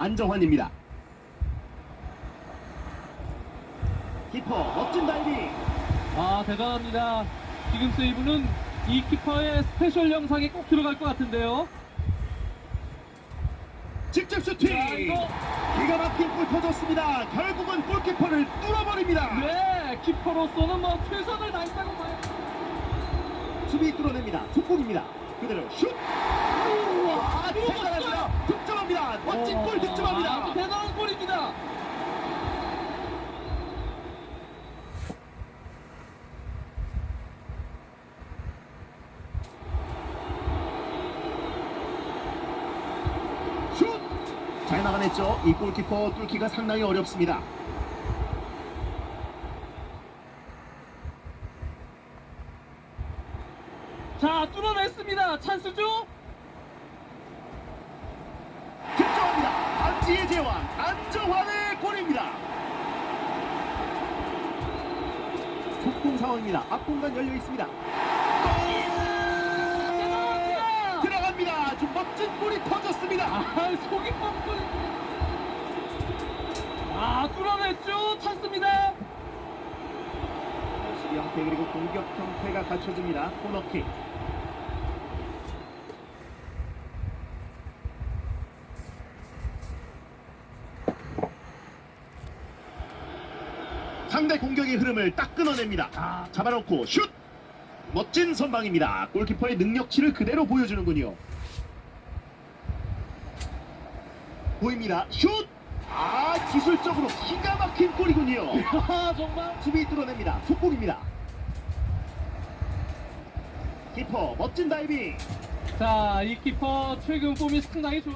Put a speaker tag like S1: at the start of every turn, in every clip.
S1: 안정환입니다. 키퍼 멋진 다이빙.
S2: 아 대단합니다. 지금 세이브는 이 키퍼의 스페셜 영상에 꼭 들어갈 것 같은데요.
S1: 직접 슈팅.
S2: 이거-
S1: 기가 막힌 골 터졌습니다. 결국은 골키퍼를 뚫어버립니다.
S2: 네, 키퍼로서는 뭐 최선을 다했다고 봐요.
S1: 수비 뚫어냅니다. 속공입니다. 그대로 슛. 잘 막아냈죠. 이 골키퍼 뚫기가 상당히 어렵습니다.
S2: 자, 뚫어냈습니다. 찬스죠?
S1: 득점합니다. 안지의 제왕 안정환의 골입니다. 속공 상황입니다. 앞공간 열려 있습니다.
S2: 아, 속이 뻥뚫. 아, 뚫어냈죠. 찬스입니다.
S1: 수비 형태 그리고 공격 형태가 갖춰집니다. 코너킥. 상대 공격의 흐름을 딱 끊어냅니다. 아, 잡아놓고 슛! 멋진 선방입니다. 골키퍼의 능력치를 그대로 보여주는군요. 보입니다. 슛! 아, 기술적으로 기가 막힌 골이군요.
S2: 아, 정말.
S1: 수비 뚫어냅니다. 속공입니다. 키퍼 멋진 다이빙.
S2: 자, 이 키퍼 최근 폼이 상당히 좋아.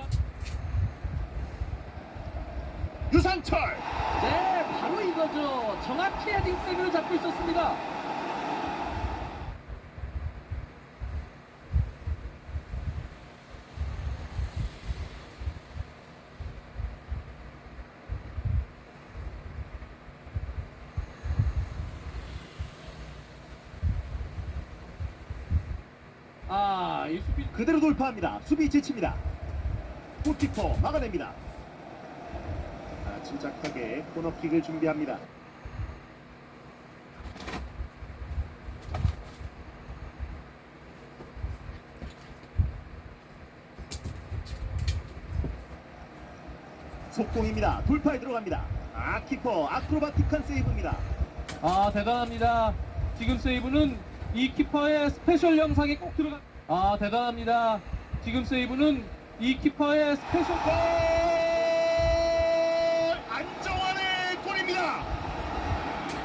S1: 유상철.
S2: 네, 바로 이거죠. 정확히 헤딩 세기를 잡고 있었습니다. 아, 이 수비
S1: 그대로 돌파합니다. 수비 지칩니다. 골키퍼 막아냅니다. 아, 침착하게 코너킥을 준비합니다. 속공입니다. 돌파에 들어갑니다. 아 키퍼 아크로바틱한 세이브입니다.
S2: 아 대단합니다. 지금 세이브는 이 키퍼의 스페셜 영상에 꼭 들어가. 아 대단합니다. 지금 세이브는 이 키퍼의 스페셜.
S1: 골!